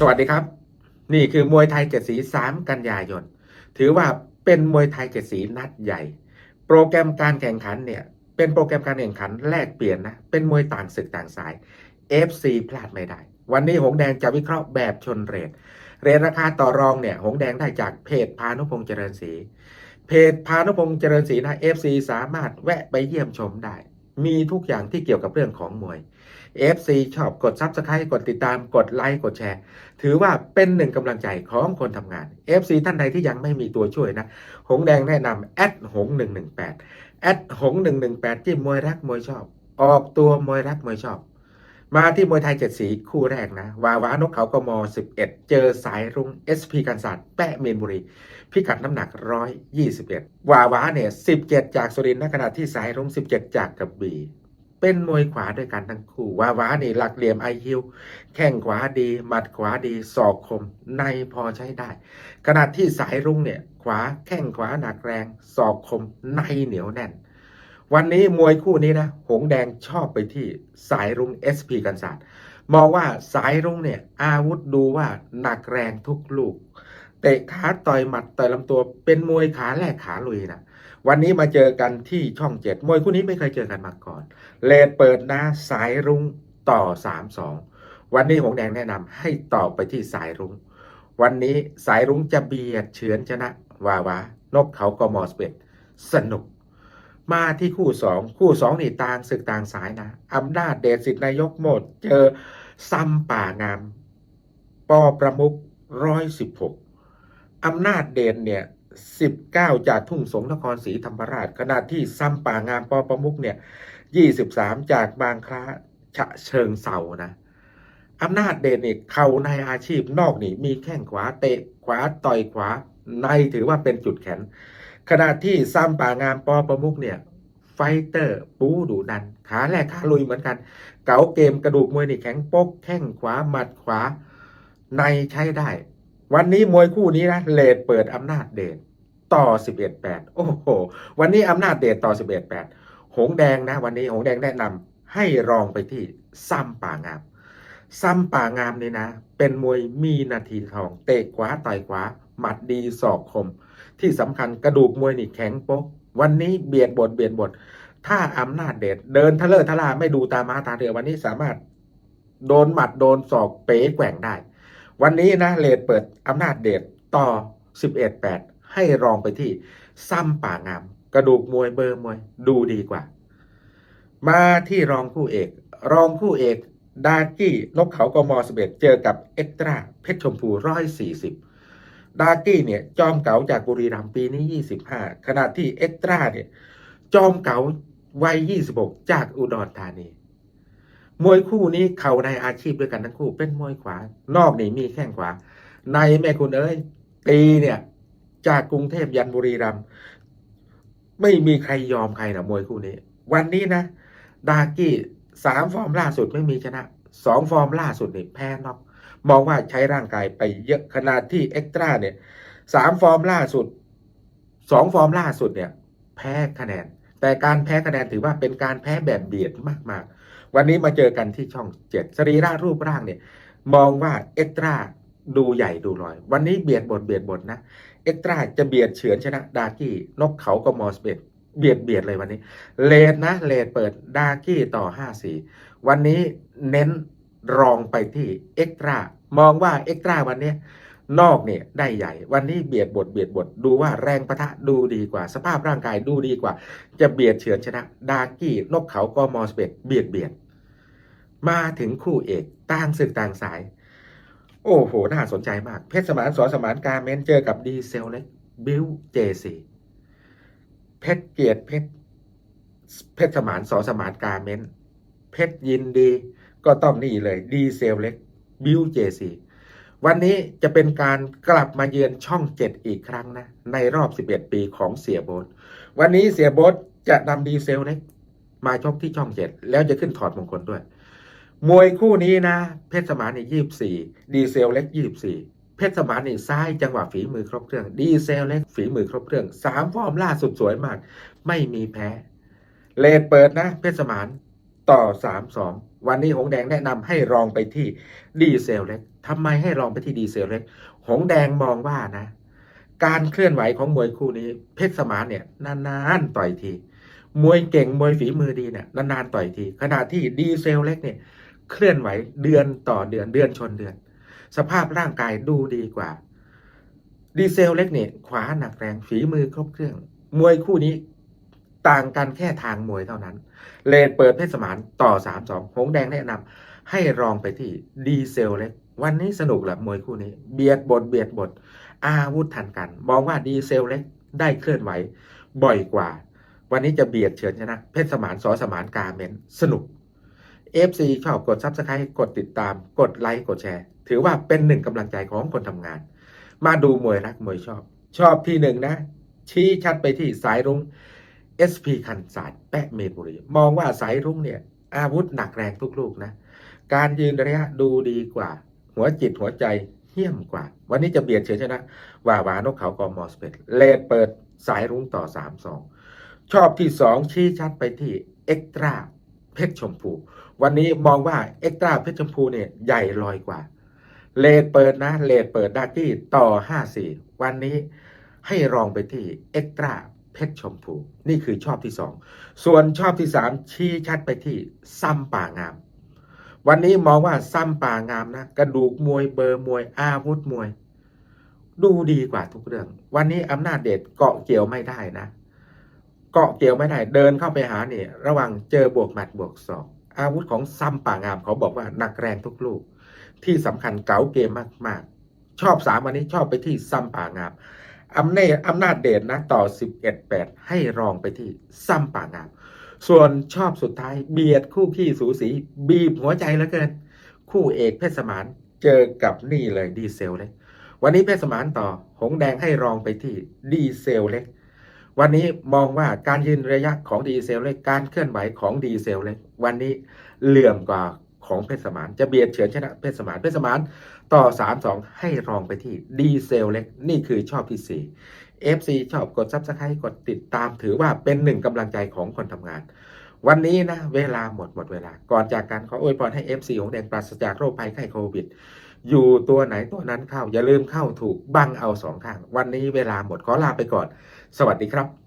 สวัสดีครับ นี่คือมวยไทยเจ็ดสีสามกันยายน ถือว่าเป็นมวยไทยเจ็ดสีนัดใหญ่ โปรแกรมการแข่งขันเนี่ย เป็นโปรแกรมการแข่งขันแลกเปลี่ยนนะ เป็นมวยต่างศึกต่างสาย FC พลาดไม่ได้ วันนี้หงแดงจะวิเคราะห์แบบชนเรทเรทราคาต่อรองเนี่ยหงแดงได้จากเพจพานุพงษ์เจริญศรีเพจพานุพงษ์เจริญศรีนะ FC สามารถแวะไปเยี่ยมชมได้ มีทุกอย่างที่เกี่ยวกับเรื่องของมวย FC ชอบกด Subscribe กดติดตามกดไลค์กดแชร์ ถือว่าเป็นหนึ่งกำลังใจของคนทำงาน FC ท่านใดที่ยังไม่มีตัวช่วยนะ หงแดงแนะนำแอดหง118แอดหง118ที่มวยรักมวยชอบ ออกตัวมวยรักมวยชอบ มาที่มวยไทยเจ็ดสีคู่แรกนะ วาวานกเขากม11 เจอสายรุ้ง SP กันศาสตร์แปะเมนบุรี พิกัดน้ำหนัก 121 วาวาเนี่ย 17 จากสุรินทร์ในขณะที่สายรุ้ง 17 จากกระบี่เป็นมวยขวาด้วยกันทั้งคู่วาวานี่หลักเหลี่ยมไอคิวแข้งขวาดีหมัดขวาดีศอกคมในพอใช้ได้ ขณะที่สายรุ้งเนี่ย ขวาแข้งขวาหนักแรงศอกคมในเหนียวแน่น วันนี้มวยคู่นี้นะ หงแดงชอบไปที่สายรุ้ง SP กันศาสตร์มองว่าสายรุ้งเนี่ย อาวุธดูว่าหนักแรงทุกลูก เตะขาต่อยหมัดต่อยลำตัวเป็นมวยขาแรกขาลุยนะวันนี้มาเจอกันที่ช่องเจ็ดมวยคู่นี้ไม่เคยเจอกันมาก่อน เลดเปิดนะสายรุ้งต่อ3-2วันนี้หงแดงแนะนำให้ต่อไปที่สายรุ้งวันนี้สายรุ้งจะเบียดเฉือนชนะวาวานกเขากมอสเปดสนุก มาที่คู่สองคู่สองนี่ต่างศึกต่างสายนะอำนาจเดชสิทธินายกโมด เจอซัมป่างามปอประมุกร้อยสิบหกอำนาจเดชเนี่ยสิบเก้าจากทุ่งสงนครศรีธรรมราชขณะที่ซัมป่างามปอประมุกเนี่ยยี่สิบสามจากบางคล้าฉะเชิงเซานะอำนาจเดชนี่เขาในอาชีพนอกนี่มีแข้งขวาเตะขวาต่อยขวาในถือว่าเป็นจุดแข็ง ขณะที่ซ้ำป่างามปอประมุกเนี่ยไฟเตอร์ ปูดูดัน ขาแรกขาลุยเหมือนกัน เก๋าเกมกระดูกมวยนี่แข็งปกแข้งขวาหมัดขวา ในใช้ได้ วันนี้มวยคู่นี้นะเลดเปิดอำนาจเดชต่อ 11-8 โอ้โห วันนี้อำนาจเดชต่อ 11-8 หงแดงนะ วันนี้หงแดงแนะนำให้รองไปที่ซ้ำป่างาม ซ้ำป่างามนี่นะ เป็นมวยมีนาทีทอง เตะขวาต่อยขวา หมัดดีศอกคม ที่สำคัญกระดูกมวยนี่แข็งโป๊กวันนี้เบียดบทเบียดบท ถ้าอำนาจเดชเดินทะเลอะทะลาไม่ดูตามาตาเรือวันนี้สามารถโดนหมัดโดนศอกเป๋แกว่งได้ วันนี้นะเลดเปิดอำนาจเดชต่อ 11-8 ให้รองไปที่ซ้ำป่างาม กระดูกมวยเบอร์มวยดูดีกว่า มาที่รองคู่เอก รองคู่เอก ดากี้นกเขากมสเบเจอกับเอ็กตราเพชรชมพูร้อยสี่สิบ ดากี้เนี่ยจอมเก๋าจากบุรีรัมย์ปีนี้ 25 ขณะที่เอ็กตร้าเนี่ยจอมเก๋าวัย 26 จากอุดรธานี มวยคู่นี้เขาในอาชีพด้วยกันทั้งคู่เป็นมวยขวา นอกนี่มีแข้งขวา ในแม่คุณเอ้ยตีเนี่ยจากกรุงเทพยันบุรีรัมย์ไม่มีใครยอมใครนะมวยคู่นี้ วันนี้นะ ดากี้สามฟอร์มล่าสุดไม่มีชนะสองฟอร์มล่าสุดนี่แพ้น็อก มองว่าใช้ร่างกายไปเยอะขนาดที่เอ็กตร้าเนี่ยสามฟอร์มล่าสุดสองฟอร์มล่าสุดเนี่ย แพ้คะแนน แต่การแพ้คะแนนถือว่าเป็นการแพ้แบบเบียดมากๆ วันนี้มาเจอกันที่ช่องเจ็ดสรีระรูปร่างเนี่ย มองว่าเอ็กตร้าดูใหญ่ดูลอย วันนี้เบียดบทเบียดบทนะเอ็กตร้าจะเบียดเฉือนชนะ ดากี้นกเขาก็มอสเบดเบียดเบียดเลยวันนี้ เลดนะเลดเปิดดากี้ต่อห้าสี่วันนี้เน้น รองไปที่เอ็กตร้ามองว่าเอ็กตร้าวันนี้นอกเนี่ยได้ใหญ่ วันนี้เบียดบทเบียดบทดูว่าแรงประทะดูดีกว่า สภาพร่างกายดูดีกว่า จะเบียดเฉือนชนะ ดากี้นกเขาก็มอสเบดเบียดเบียด มาถึงคู่เอกต่างศึกต่างสาย โอ้โห น่าสนใจมาก เพชรสมานสอนสมานการเมนเจอกับดีเซลเล็กบิลเจซีเพชรเกียรติเพชรเพชรสมานสอนสมานการเมนเพชรยินดี ก็ต้องนี่เลยดีเซลเล็กบิลเจซีวันนี้จะเป็นการกลับมาเยือนช่องเจ็ดอีกครั้งนะ ในรอบ 11 ปีของเสียโบทวันนี้เสียโบทจะนำดีเซลเล็กมาชกที่ช่องเจ็ดแล้วจะขึ้นถอดมงคลด้วย มวยคู่นี้นะ เพชรสมานนี่ยี่สิบสี่ดีเซลเล็กยี่สิบสี่เพชรสมานนี่ซ้ายจังหวะฝีมือครบเครื่องดีเซลเล็กฝีมือครบเครื่องสามฟอร์มล่าสุดสวยมาก ไม่มีแพ้ เลดเปิดนะ เพชรสมานต่อสามสอง วันนี้หงแดงแนะนำให้ลองไปที่ดีเซลเล็กทำไมให้ลองไปที่ดีเซลเล็ก หงแดงมองว่านะ การเคลื่อนไหวของมวยคู่นี้ เพชรสมานเนี่ยนานๆต่อยที มวยเก่งมวยฝีมือดีเนี่ยนานๆต่อยที ขณะที่ดีเซลเล็กเนี่ยเคลื่อนไหวเดือนต่อเดือนเดือนชนเดือน สภาพร่างกายดูดีกว่า ดีเซลเล็กเนี่ยขวาหนักแรงฝีมือครบเครื่อง มวยคู่นี้ ต่างกันแค่ทางมวยเท่านั้น เลนเปิดเพชรสมานต่อสามสองหงแดงแนะนำให้ลองไปที่ดีเซลเล็ก วันนี้สนุกแหละมวยคู่นี้ เบียดบทเบียดบท อาวุธทันกัน มองว่าดีเซลเล็กได้เคลื่อนไหวบ่อยกว่า วันนี้จะเบียดเฉือนชนะ เพชรสมานสอสมานกาเมนสนุก FC ชอบกดซับสไครต์กดติดตาม กดไลค์กดแชร์ ถือว่าเป็นหนึ่งกำลังใจของคนทำงาน มาดูมวยรักมวยชอบ ชอบที่หนึ่งนะ ชี้ชัดไปที่สายรุ้ง SP คันศาสตร์แปะเมนบุรี มองว่าสายรุ้งเนี่ย อาวุธหนักแรงทุกลูกนะ การยืนระยะดูดีกว่า หัวจิตหัวใจเหี้ยมกว่า วันนี้จะเบียดเฉือนชนะ ว่าหวานกเขากอมอสเปดเลดเปิดสายรุ้งต่อ 3 2 ชอบที่ 2 ชี้ชัดไปที่เอ็กตร้าเพชรชมพู วันนี้มองว่าเอ็กตร้าเพชรชมพูเนี่ยใหญ่ลอยกว่า เลดเปิดนะ เลดเปิดด้ที่ต่อ 54 วันนี้ให้ลองไปที่เอ็กตร้า เพชรชมพู นี่คือชอบที่2ส่วนชอบที่3ชี้ชัดไปที่ซ้ำป่างาม วันนี้มองว่าซ้ำป่างามนะกระดูกมวยเบอร์มวยอาวุธมวย ดูดีกว่าทุกเรื่อง วันนี้อำนาจเดชเกาะเกี่ยวไม่ได้นะ เกาะเกี่ยวไม่ได้เดินเข้าไปหาเนี่ยระวังเจอบวกหมัดบวกศอกอาวุธของซ้ำป่างามเขาบอกว่าหนักแรงทุกลูก ที่สำคัญเก๋าเกมมากๆ ชอบสามวันนี้ชอบไปที่ซ้ำป่างาม อำนาจอำนาจเดชนะต่อ 11 8 ให้รองไปที่ซ้ำป่างาม ส่วนชอบสุดท้ายเบียดคู่ขี้สูสี บีบหัวใจเหลือเกิน คู่เอกเพชรสมานเจอกับนี่เลยดีเซลเล็ก วันนี้เพชรสมานต่อ หงแดงให้รองไปที่ดีเซลเล็ก วันนี้มองว่าการยืนระยะของดีเซลเล็ก การเคลื่อนไหวของดีเซลเล็ก วันนี้เหลื่อมกว่า ของเพชรสมานจะเบียดเฉือนชนะเพชรสมานเพชรสมานต่อ 3-2 ให้รองไปที่ดีเซลเล็กนี่คือชอบที่ 4 FC ชอบกดซับสไครต์กดติดตามถือว่าเป็นหนึ่งกำลังใจของคนทำงาน วันนี้นะ เวลาหมดหมดเวลา ก่อนจากกันขออวยพรให้ FC ของแดงปราศจากโรคภัยไข้โควิด อยู่ตัวไหนตัวนั้นเข้าอย่าลืมเข้าถูกบังเอาสองข้าง วันนี้เวลาหมดขอลาไปก่อน สวัสดีครับ